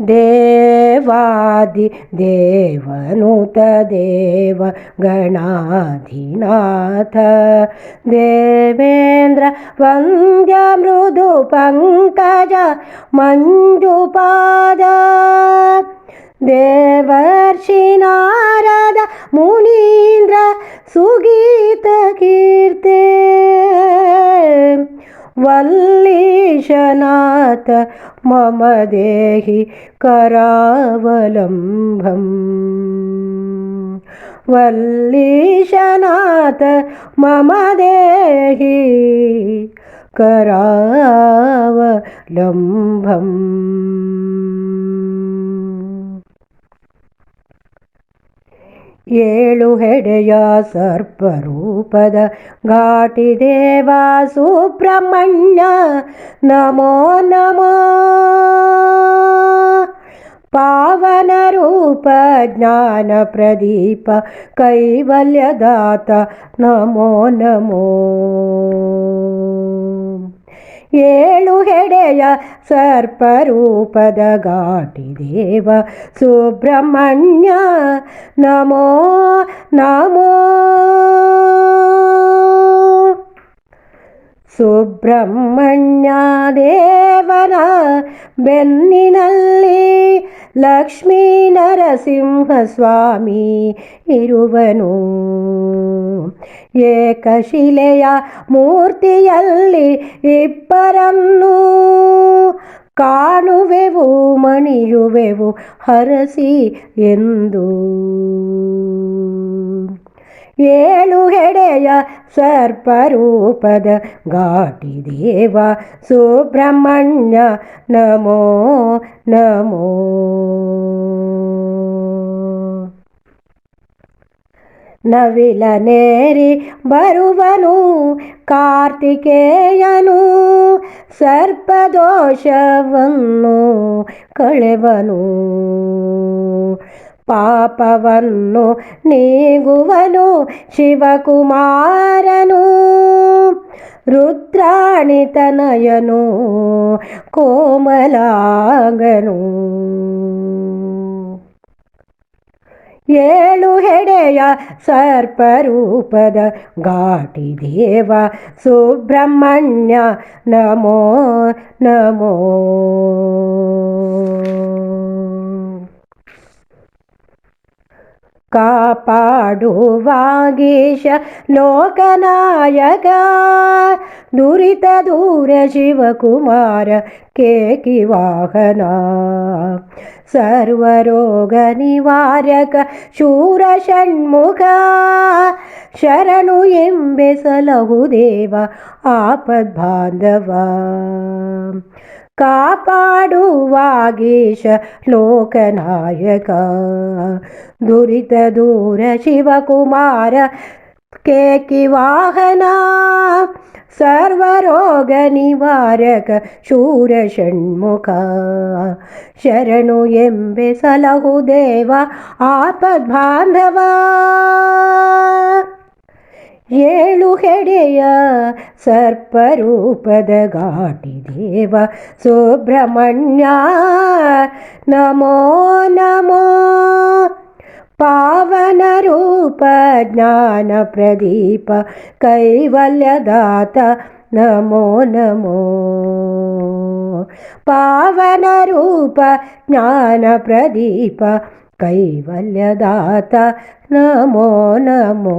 देवादिदेवनुत देवगणाधिनाथ देवेन्द्र वन्द्यमृदुपङ्कज मञ्जुपाद। देवर्षिनारद मुनीन्द्र सुगीतकीर्ते वल्ली वल्लीशनाथ मम देहि करावलम्बम् वल्लीशनाथ मम देहि करावलम्बम् ಏಳು ಹೆಡೆಯ ಸರ್ಪರೂಪದ ಘಾಟಿ ದೇವ ಸುಬ್ರಹ್ಮಣ್ಯ. ನಮೋ ನಮೋ. ಪಾವನ ರೂಪ ಜ್ಞಾನ ಪ್ರದೀಪ ಕೈವಲ್ಯದಾತ. ನಮೋ ನಮೋ. ಏಳು ಹೆಡೆಯ ಸರ್ಪರೂಪದ ಘಾಟಿ ದೇವ ಸುಬ್ರಹ್ಮಣ್ಯ ನಮೋ ನಮೋ ಸುಬ್ರಹ್ಮಣ್ಯ ದೇವನ ಬೆನ್ನಿನಲ್ಲಿ ಲಕ್ಷ್ಮೀ ನರಸಿಂಹ ಸ್ವಾಮಿ ಇರುವನು. ಏಕಶಿಲೆಯ ಮೂರ್ತಿಯಲ್ಲಿ ಇಬ್ಬರನ್ನು ಕಾಣುವೆವು ಮಣಿಯುವೆವು ಹರಸಿ ಎಂದು. ಏಳು ಹೆಡೆಯ ಸರ್ಪರೂಪದ ಘಾಟಿ ದೇವ ಸುಬ್ರಹ್ಮಣ್ಯ ನಮೋ ನಮೋ ನವಿಲನೇರಿ ಬರುವನು ಕಾರ್ತಿಕೇಯನು ಸರ್ಪದೋಷವನ್ನು ಕಳೆವನು ಪಾಪವನ್ನು ನೀಗುವನು ಶಿವಕುಮಾರನು. ರುದ್ರಾಣಿತನಯನು ಕೋಮಲಾಗನು. ಏಳು ಹೆಡೆಯ ಸರ್ಪರೂಪದ ಘಾಟಿ ದೇವ ಸುಬ್ರಹ್ಮಣ್ಯ ನಮೋ ನಮೋ. ಕಾಪಾಡುವಾಗೀಶ ಲೋಕನಾಯಕ ದುರಿತ ದೂರ ಶಿವಕುಮಾರ ಕೇಕಿ ವಾಹನ ಸರ್ವರೋಗ ನಿವಾರಕ ಶೂರ ಷಣ್ಮುಖ ಶರಣು ಎಂಬೆ ಸಲಹು ದೇವ ಆಪದ್ಬಾಂಧವ ಕಾಪಾಡುವಾಗೀಶ ಲೋಕನಾಯಕ ದುರಿತ ದೂರ ಶಿವಕುಮಾರ ಕೇಕಿ ವಾಹನ ಸರ್ವರೋಗ ನಿವಾರಕ ಶೂರ ಷಣ್ಮುಖ ಶರಣು ಎಂಬೆ ಸಲಹು ದೇವ ಆಪದ್ಬಾಂಧವ ಏಳು ಹೆಡೆಯ ಸರ್ಪರೂಪದ ಘಾಟಿ ದೇವ ಸುಬ್ರಹ್ಮಣ್ಯ ನಮೋ ನಮೋ ಪಾವನ ರೂಪ ಜ್ಞಾನ ಪ್ರದೀಪ ಕೈವಲ್ಯದಾತ ನಮೋ ನಮೋ ಪಾವನ ರೂಪ ಜ್ಞಾನ ಪ್ರದೀಪ कैवल्यदाता नमो नमो